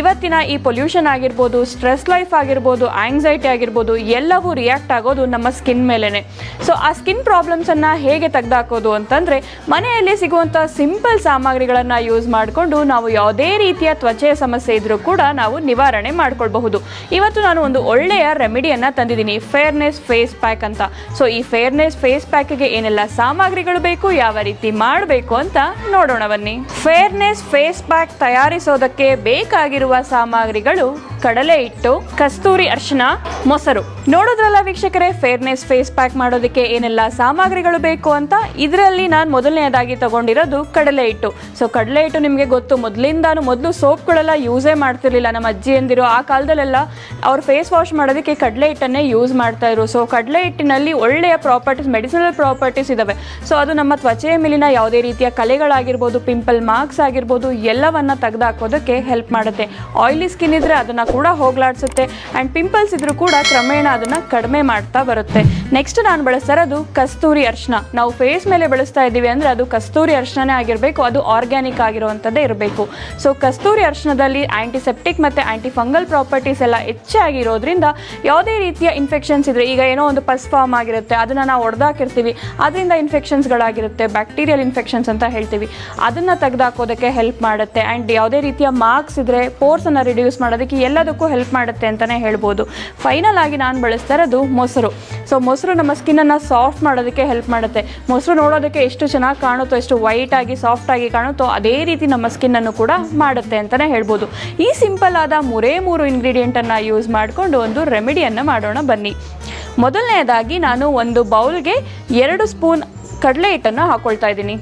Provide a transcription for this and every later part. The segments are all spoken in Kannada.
ಇವತ್ತಿನ ಈ ಪೊಲ್ಯೂಷನ್ ಆಗಿರ್ಬೋದು ಸ್ಟ್ರೆಸ್ ಲೈಫ್ ಆಗಿರ್ಬೋದು ಆಂಗ್ಸೈಟಿ ಆಗಿರ್ಬೋದು, ಎಲ್ಲವೂ ರಿಯಾಕ್ಟ್ ಆಗೋದು ನಮ್ಮ ಸ್ಕಿನ್ ಮೇಲೇ ಸೊ ಆ ಸ್ಕಿನ್ ಪ್ರಾಬ್ಲಮ್ಸನ್ನು ಹೇಗೆ ತೆಗೆದಾಕೋದು ಅಂತಂದರೆ, ಮನೆಯಲ್ಲಿ ಸಿಗುವಂಥ ಸಿಂಪಲ್ ಸಾಮಗ್ರಿಗಳನ್ನು ಯೂಸ್ ಮಾಡಿಕೊಂಡು ನಾವು ಯಾವುದೇ ರೀತಿಯ ತ್ವಚೆಯ ಸಮಸ್ಯೆ ಇದ್ದರೂ ಕೂಡ ನಾವು ನಿವಾರಣೆ ಮಾಡ್ಕೊಳ್ಬಹುದು. ಇವತ್ತು ನಾನು ಒಂದು ಒಳ್ಳೆಯ ರೆಮಿಡಿಯನ್ನು ತಂದಿದ್ದೀನಿ ಫೇರ್ನೆಸ್ ಫೇಸ್ ಪ್ಯಾಕ್ ಅಂತ. ಸೊ ಈ ಫೇರ್ನೆಸ್ ಫೇಸ್ ಪ್ಯಾಕ್ಗೆ ಏನೆಲ್ಲ ಸಾಮಗ್ರಿಗಳು ಬೇಕು, ಯಾವ ರೀತಿ ಮಾಡಬೇಕು ಅಂತ ನೋಡೋಣ ಬನ್ನಿ. ಫೇರ್ನೆಸ್ ಫೇಸ್ ಪ್ಯಾಕ್ ತಯಾರಿಸೋದಕ್ಕೆ ಬೇಕಾಗಿರುವ ಸಾಮಗ್ರಿಗಳು ಕಡಲೆ ಹಿಟ್ಟು, ಕಸ್ತೂರಿ ಅರ್ಶನ, ಮೊಸರು. ನೋಡೋದ್ರಲ್ಲ ವೀಕ್ಷಕರೇ ಫೇರ್ನೆಸ್ ಫೇಸ್ ಪ್ಯಾಕ್ ಮಾಡೋದಕ್ಕೆ ಏನೆಲ್ಲ ಸಾಮಗ್ರಿಗಳು ಬೇಕು ಅಂತ? ಇದರಲ್ಲಿ ನಾನು ಮೊದಲನೇದಾಗಿ ತಗೊಂಡಿರೋದು ಕಡಲೆ ಹಿಟ್ಟು. ಸೊ ಕಡಲೆ ಹಿಟ್ಟು ನಿಮಗೆ ಗೊತ್ತು, ಮೊದಲಿಂದಾನು ಮೊದಲು ಸೋಪ್ಗಳೆಲ್ಲ ಯೂಸೇ ಮಾಡ್ತಿರ್ಲಿಲ್ಲ. ನಮ್ಮ ಅಜ್ಜಿ ಎಂದಿರೋ ಆ ಕಾಲದಲ್ಲೆಲ್ಲ ಅವ್ರು ಫೇಸ್ ವಾಶ್ ಮಾಡೋದಕ್ಕೆ ಕಡಲೆ ಹಿಟ್ಟನ್ನೇ ಯೂಸ್ ಮಾಡ್ತಾ ಇದ್ರು. ಸೊ ಕಡಲೆ ಹಿಟ್ಟಿನಲ್ಲಿ ಒಳ್ಳೆಯ ಪ್ರಾಪರ್ಟೀಸ್ ಮೆಡಿಸಿನಲ್ ಪ್ರಾಪರ್ಟೀಸ್ ಇದಾವೆ. ಸೊ ಅದು ನಮ್ಮ ತ್ವಚೆಯ ಮೇಲಿನ ಯಾವುದೇ ರೀತಿಯ ಕಲೆಗಳಾಗಿರ್ಬೋದು ಪಿಂಪಲ್ ಮಾರ್ಕ್ಸ್ ಆಗಿರ್ಬೋದು, ಎಲ್ಲವನ್ನ ತೆಗೆದಾಕೋದಕ್ಕೆ ಹೆಲ್ಪ್ ಮಾಡುತ್ತೆ. ಆಯಿಲಿ ಸ್ಕಿನ್ ಇದ್ರೆ ಅದನ್ನ ಕೂಡ ಹೋಗ್ಲಾಡ್ಸುತ್ತೆ. ಆ್ಯಂಡ್ ಪಿಂಪಲ್ಸ್ ಇದ್ರೂ ಕೂಡ ಕ್ರಮೇಣ ಅದನ್ನು ಕಡಿಮೆ ಮಾಡ್ತಾ ಬರುತ್ತೆ. ನೆಕ್ಸ್ಟ್ ನಾನು ಬಳಸ್ತಾರೋದು ಕಸ್ತೂರಿ ಅರ್ಶನ. ನಾವು ಫೇಸ್ ಮೇಲೆ ಬಳಸ್ತಾ ಇದ್ದೀವಿ ಅಂದರೆ ಅದು ಕಸ್ತೂರಿ ಅರ್ಶನೇ ಆಗಿರಬೇಕು, ಅದು ಆರ್ಗ್ಯಾನಿಕ್ ಆಗಿರುವಂಥದ್ದೇ ಇರಬೇಕು. ಸೊ ಕಸ್ತೂರಿ ಅರ್ಶನದಲ್ಲಿ ಆ್ಯಂಟಿಸೆಪ್ಟಿಕ್ ಮತ್ತು ಆ್ಯಂಟಿ ಫಂಗಲ್ ಪ್ರಾಪರ್ಟೀಸ್ ಎಲ್ಲ ಹೆಚ್ಚಾಗಿರೋದ್ರಿಂದ ಯಾವುದೇ ರೀತಿಯ ಇನ್ಫೆಕ್ಷನ್ಸ್ ಇದ್ರೆ ಈಗ ಏನೋ ಒಂದು ಪಸ್ ಫಾರ್ಮ್ ಆಗಿರುತ್ತೆ, ಅದನ್ನು ನಾವು ಹೊಡೆದಾಕಿರ್ತೀವಿ ಅದರಿಂದ ಇನ್ಫೆಕ್ಷನ್ಸ್ಗಳಾಗಿರುತ್ತೆ ಬ್ಯಾಕ್ಟೀರಿಯಲ್ ಇನ್ಫೆಕ್ಷನ್ಸ್ ಅಂತ ಹೇಳ್ತೀವಿ. ಅದನ್ನು ತೆಗೆದಾಕೋದಕ್ಕೆ ಹೆಲ್ಪ್ ಮಾಡುತ್ತೆ. ಆ್ಯಂಡ್ ಯಾವುದೇ ರೀತಿಯ ಮಾರ್ಕ್ಸ್ ಇದ್ರೆ ಪೋರ್ಸನ್ನು ರಿಡ್ಯೂಸ್ ಮಾಡೋದಕ್ಕೆ ಎಲ್ಲದಕ್ಕೂ ಹೆಲ್ಪ್ ಮಾಡುತ್ತೆ ಅಂತಲೇ ಹೇಳ್ಬೋದು. ಫೈನಲ್ ಆಗಿ ನಾನು ಬಳಸ್ತಾ ಇರೋದು ಮೊಸರು. ಸೊ ಮೊಸರು ನಮ್ಮ ಸ್ಕಿನ್ನನ್ನು ಸಾಫ್ಟ್ ಮಾಡೋದಕ್ಕೆ ಹೆಲ್ಪ್ ಮಾಡುತ್ತೆ. ಮೊಸರು ನೋಡೋದಕ್ಕೆ ಎಷ್ಟು ಚೆನ್ನಾಗಿ ಕಾಣುತ್ತೋ, ಎಷ್ಟು ವೈಟ್ ಆಗಿ ಸಾಫ್ಟ್ ಆಗಿ ಕಾಣುತ್ತೋ, ಅದೇ ರೀತಿ ನಮ್ಮ ಸ್ಕಿನ್ನನ್ನು ಕೂಡ ಮಾಡುತ್ತೆ ಅಂತಲೇ ಹೇಳ್ಬೋದು. ಈ ಸಿಂಪಲ್ ಆದ ಮೂರೇ ಮೂರು ಇಂಗ್ರೀಡಿಯೆಂಟನ್ನು ಯೂಸ್ ಮಾಡಿಕೊಂಡು ಒಂದು ರೆಮಿಡಿಯನ್ನು ಮಾಡೋಣ ಬನ್ನಿ. ಮೊದಲನೆಯದಾಗಿ ನಾನು ಒಂದು ಬೌಲ್ಗೆ ಎರಡು ಸ್ಪೂನ್ ಕಡಲೆ ಹಿಟ್ಟನ್ನು ಹಾಕ್ಕೊಳ್ತಾ ಇದ್ದೀನಿ.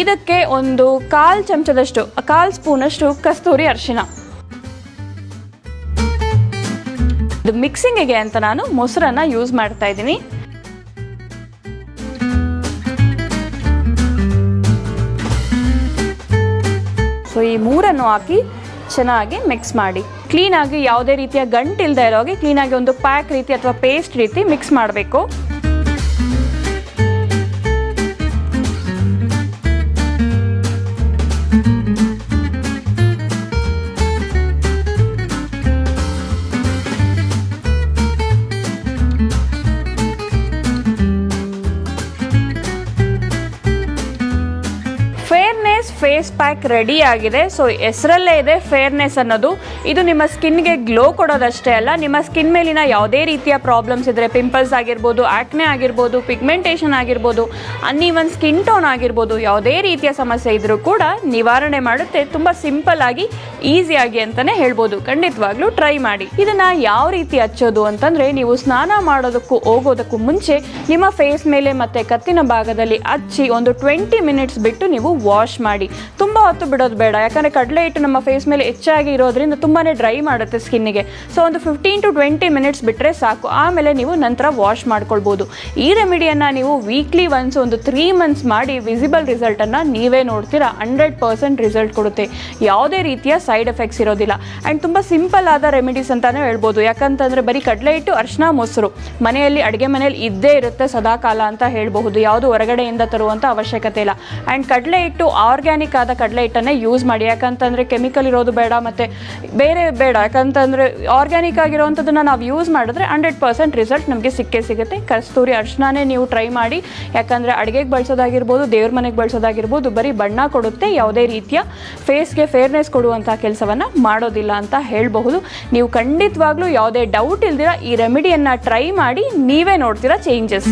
ಇದಕ್ಕೆ ಒಂದು ಕಾಲು ಚಮಚದಷ್ಟು, ಕಾಲು ಸ್ಪೂನಷ್ಟು ಕಸ್ತೂರಿ ಅರಿಶಿನ ಇದು ಮಿಕ್ಸಿಂಗಿಗೆ ಅಂತ ನಾನು ಮೊಸರನ್ನ ಯೂಸ್ ಮಾಡ್ತಾ ಇದ್ದೀನಿ. ಸೊ, ಈ ಮೂರನ್ನು ಹಾಕಿ ಚೆನ್ನಾಗಿ ಮಿಕ್ಸ್ ಮಾಡಿ. ಕ್ಲೀನಾಗಿ ಯಾವುದೇ ರೀತಿಯ ಗಂಟಿಲ್ದೆ ಇರೋ ಹಾಗೆ ಕ್ಲೀನಾಗಿ ಒಂದು ಪ್ಯಾಕ್ ರೀತಿ ಅಥವಾ ಪೇಸ್ಟ್ ರೀತಿ ಮಿಕ್ಸ್ ಮಾಡಬೇಕು. ಫೇರ್ನೆಸ್ ಫೇಸ್ ಪ್ಯಾಕ್ ರೆಡಿ ಆಗಿದೆ. ಸೊ ಹೆಸರಲ್ಲೇ ಇದೆ ಫೇರ್ನೆಸ್ ಅನ್ನೋದು. ಇದು ನಿಮ್ಮ ಸ್ಕಿನ್ಗೆ ಗ್ಲೋ ಕೊಡೋದಷ್ಟೇ ಅಲ್ಲ, ನಿಮ್ಮ ಸ್ಕಿನ್ ಮೇಲಿನ ಯಾವುದೇ ರೀತಿಯ ಪ್ರಾಬ್ಲಮ್ಸ್ ಇದ್ದರೆ ಪಿಂಪಲ್ಸ್ ಆಗಿರ್ಬೋದು ಆಕ್ನೆ ಆಗಿರ್ಬೋದು ಪಿಗ್ಮೆಂಟೇಷನ್ ಆಗಿರ್ಬೋದು ಅನ್ನೀವನ್ ಸ್ಕಿನ್ ಟೋನ್ ಆಗಿರ್ಬೋದು, ಯಾವುದೇ ರೀತಿಯ ಸಮಸ್ಯೆ ಇದ್ರೂ ಕೂಡ ನಿವಾರಣೆ ಮಾಡುತ್ತೆ. ತುಂಬ ಸಿಂಪಲ್ ಆಗಿ ಈಸಿಯಾಗಿ ಅಂತಲೇ ಹೇಳ್ಬೋದು. ಖಂಡಿತವಾಗ್ಲೂ ಟ್ರೈ ಮಾಡಿ. ಇದನ್ನ ಯಾವ ರೀತಿ ಹಚ್ಚೋದು ಅಂತಂದ್ರೆ, ನೀವು ಸ್ನಾನ ಮಾಡೋದಕ್ಕೂ ಹೋಗೋದಕ್ಕೂ ಮುಂಚೆ, ನಿಮ್ಮ ಫೇಸ್ ಮೇಲೆ ಮತ್ತೆ ಕತ್ತಿನ ಭಾಗದಲ್ಲಿ ಹಚ್ಚಿ ಒಂದು ಟ್ವೆಂಟಿ ಮಿನಿಟ್ಸ್ ಬಿಟ್ಟು ನೀವು ವಾಶ್ ಮಾಡಿ. ತುಂಬ ಹೊತ್ತು ಬಿಡೋದು ಬೇಡ. ಯಾಕಂದರೆ ಕಡಲೆ ಹಿಟ್ಟು ನಮ್ಮ ಫೇಸ್ ಮೇಲೆ ಹೆಚ್ಚಾಗಿ ಇರೋದ್ರಿಂದ ತುಂಬಾ ಡ್ರೈ ಮಾಡುತ್ತೆ ಸ್ಕಿನ್ನಿಗೆ ಸೊ ಒಂದು ಫಿಫ್ಟೀನ್ ಟು ಟ್ವೆಂಟಿ ಮಿನಿಟ್ಸ್ ಬಿಟ್ಟರೆ ಸಾಕು. ಆಮೇಲೆ ನೀವು ನಂತರ ವಾಶ್ ಮಾಡ್ಕೊಳ್ಬೋದು. ಈ ರೆಮಿಡಿಯನ್ನು ನೀವು ವೀಕ್ಲಿ ಒನ್ಸ್ ಒಂದು ತ್ರೀ ಮಂತ್ಸ್ ಮಾಡಿ ವಿಸಿಬಲ್ ರಿಸಲ್ಟನ್ನು ನೀವೇ ನೋಡ್ತೀರಾ. ಹಂಡ್ರೆಡ್ ಪರ್ಸೆಂಟ್ ರಿಸಲ್ಟ್ ಕೊಡುತ್ತೆ. ಯಾವುದೇ ರೀತಿಯ ಸೈಡ್ ಎಫೆಕ್ಟ್ಸ್ ಇರೋದಿಲ್ಲ. ಆ್ಯಂಡ್ ತುಂಬ ಸಿಂಪಲ್ ಆದ ರೆಮಿಡೀಸ್ ಅಂತಲೇ ಹೇಳ್ಬೋದು. ಯಾಕಂತಂದರೆ ಬರೀ ಕಡಲೆ ಹಿಟ್ಟು ಅರ್ಶಿನ ಮೊಸರು. ಮನೆಯಲ್ಲಿ, ಅಡುಗೆ ಮನೆಯಲ್ಲಿ ಇದ್ದೇ ಇರುತ್ತೆ ಸದಾಕಾಲ ಅಂತ ಹೇಳಬಹುದು. ಯಾವುದು ಹೊರಗಡೆಯಿಂದ ತರುವಂಥ ಅವಶ್ಯಕತೆ ಇಲ್ಲ. ಆ್ಯಂಡ್ ಕಡಲೆ ಹಿಟ್ಟು ಆರ್ಗ್ಯಾನಿಕ್ ಆದ ಕಡಲೆ ಹಿಟ್ಟನ್ನೇ ಯೂಸ್ ಮಾಡಿ. ಯಾಕಂತಂದರೆ ಕೆಮಿಕಲ್ ಇರೋದು ಬೇಡ ಮತ್ತು ಬೇರೆ ಬೇಡ. ಯಾಕಂತಂದರೆ ಆರ್ಗ್ಯಾನಿಕ್ ಆಗಿರೋವಂಥದ್ದನ್ನು ನಾವು ಯೂಸ್ ಮಾಡಿದ್ರೆ ಹಂಡ್ರೆಡ್ ಪರ್ಸೆಂಟ್ ರಿಸಲ್ಟ್ ನಮಗೆ ಸಿಕ್ಕೇ ಸಿಗುತ್ತೆ. ಕಸ್ತೂರಿ ಅರ್ಶನೇ ನೀವು ಟ್ರೈ ಮಾಡಿ. ಯಾಕಂದರೆ ಅಡುಗೆಗೆ ಬಳಸೋದಾಗಿರ್ಬೋದು, ದೇವ್ರ ಮನೆಗೆ ಬಳಸೋದಾಗಿರ್ಬೋದು, ಬರೀ ಬಣ್ಣ ಕೊಡುತ್ತೆ, ಯಾವುದೇ ರೀತಿಯ ಫೇಸ್ಗೆ ಫೇರ್ನೆಸ್ ಕೊಡುವಂಥ ಕೆಲಸವನ್ನು ಮಾಡೋದಿಲ್ಲ ಅಂತ ಹೇಳಬಹುದು. ನೀವು ಖಂಡಿತವಾಗ್ಲೂ ಯಾವುದೇ ಡೌಟ್ ಇಲ್ದಿರ ಈ ರೆಮಿಡಿಯನ್ನು ಟ್ರೈ ಮಾಡಿ, ನೀವೇ ನೋಡ್ತೀರಾ ಚೇಂಜಸ್